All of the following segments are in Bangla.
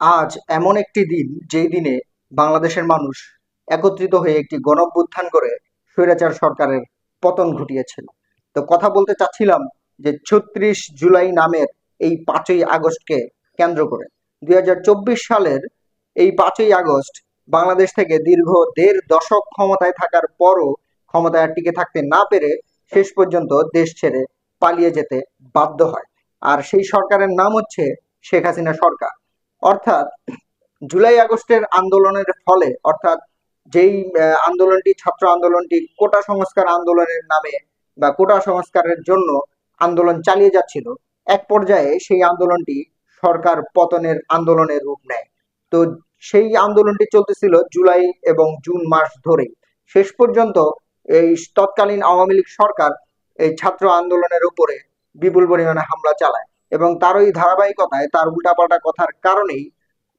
আজ এমন একটি দিন যেই দিনে বাংলাদেশের মানুষ একত্রিত হয়ে একটি গণঅভ্যুত্থান করে স্বৈরাচার সরকারের পতন ঘটিয়েছিল তো কথা বলতে চাচ্ছিলাম যে ছত্রিশ জুলাই নামের এই পাঁচই আগস্টকে কেন্দ্র করে। দুই হাজার চব্বিশ সালের এই পাঁচই আগস্ট বাংলাদেশ থেকে দীর্ঘ দেড় দশক ক্ষমতায় থাকার পরও ক্ষমতায় টিকে থাকতে না পেরে শেষ পর্যন্ত দেশ ছেড়ে পালিয়ে যেতে বাধ্য হয়। আর সেই সরকারের নাম হচ্ছে শেখ হাসিনা সরকার। অর্থাৎ জুলাই আগস্টের আন্দোলনের ফলে, অর্থাৎ যেই আন্দোলনটি, ছাত্র আন্দোলনটি কোটা সংস্কার আন্দোলনের নামে বা কোটা সংস্কারের জন্য আন্দোলন চালিয়ে যাচ্ছিল, এক পর্যায়ে সেই আন্দোলনটি সরকার পতনের আন্দোলনের রূপ নেয়। তো সেই আন্দোলনটি চলতেছিল জুলাই এবং জুন মাস ধরে। শেষ পর্যন্ত এই তৎকালীন আওয়ামী লীগ সরকার এই ছাত্র আন্দোলনের উপরে বিপুল পরিমাণে হামলা চালায়। এবং তার ওই ধারাবাহিকতায়, তার উল্টাপাল্টা কথার কারণেই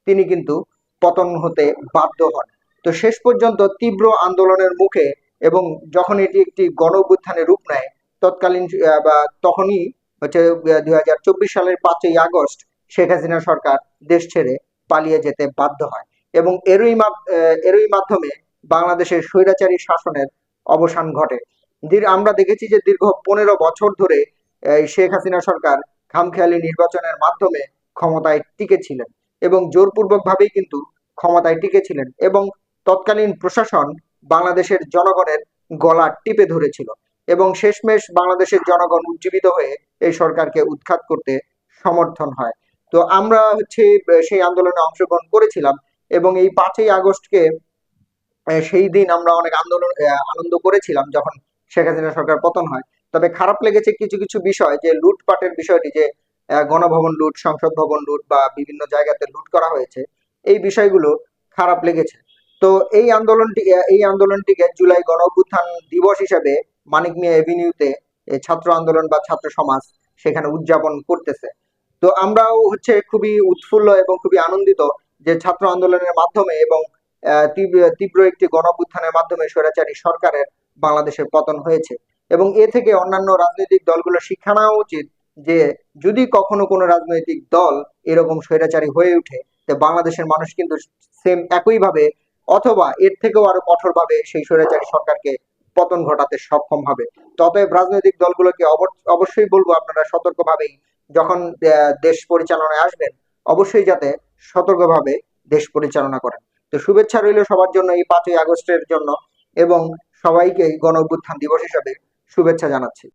তিনি কিন্তু পতন হতে বাধ্য হন। তো শেষ পর্যন্ত তীব্র আন্দোলনের মুখে এবং যখন এটি একটি গণ রূপ নেয়, তৎকালীন বা তখনই হচ্ছে দুই হাজার চব্বিশ সালের পাঁচই আগস্ট শেখ হাসিনা সরকার দেশ ছেড়ে পালিয়ে যেতে বাধ্য হয় এবং এরই এরই মাধ্যমে বাংলাদেশের স্বৈরাচারী শাসনের অবসান ঘটে। আমরা দেখেছি যে দীর্ঘ পনেরো বছর ধরে শেখ হাসিনা সরকার খামখেয়ালি নির্বাচনের মাধ্যমে ক্ষমতায় টিকে ছিলেন এবং জোরপূর্বক ভাবেই কিন্তু ক্ষমতায় টিকে ছিলেন এবং তৎকালীন প্রশাসন বাংলাদেশের জনগণের গলা টিপে ধরেছিল এবং শেষমেশ বাংলাদেশের জনগণ উজ্জীবিত হয়ে এই সরকারকে উৎখাত করতে সমর্থন হয়। তো আমরা হচ্ছে সেই আন্দোলনে অংশগ্রহণ করেছিলাম এবং এই পাঁচই আগস্টকে সেই দিন আমরা অনেক আন্দোলন আনন্দ করেছিলাম যখন শেখ হাসিনা সরকার পতন হয়। তবে খারাপ লেগেছে কিছু কিছু বিষয়, যে লুটপাটের বিষয়টি, যে গণভবন লুট, সংসদ ভবন লুট বা বিভিন্ন জায়গাতে লুট করা হয়েছে, এই বিষয়গুলো খারাপ লেগেছে। তো এই আন্দোলনটি, এই আন্দোলনটিকে জুলাই গণ অভ্যুত্থান দিবস হিসেবে মানিক মিয়া এভিনিউতে ছাত্র আন্দোলন বা ছাত্র সমাজ সেখানে উদযাপন করতেছে। তো আমরাও হচ্ছে খুবই উৎফুল্ল এবং খুবই আনন্দিত যে ছাত্র আন্দোলনের মাধ্যমে এবং তীব্র একটি গণঅভ্যুত্থানের মাধ্যমে স্বৈরাচারী সরকারের বাংলাদেশের পতন হয়েছে। এবং এ থেকে অন্যান্য রাজনৈতিক দলগুলো শিক্ষা নেওয়া উচিত যে, যদি কখনো কোনো রাজনৈতিক দল এরকম স্বৈরাচারী হয়ে ওঠে, তো বাংলাদেশের মানুষ কিন্তু সেম একইভাবে অথবা এর থেকেও আরও কঠোরভাবে সেই স্বৈরাচারী সরকারকে পতন ঘটাতে সক্ষম হবে। ততএব রাজনৈতিক দলগুলোকে অব- অবশ্যই বলব আপনারা সতর্কভাবেই যখন দেশ পরিচালনায় আসবেন, অবশ্যই যাতে সতর্কভাবে দেশ পরিচালনা করেন। তো শুভেচ্ছা রইল সবার জন্য এই পাঁচই আগস্টের জন্য এবং সবাইকে গণ দিবস হিসাবে শুভেচ্ছা জানাচ্ছি।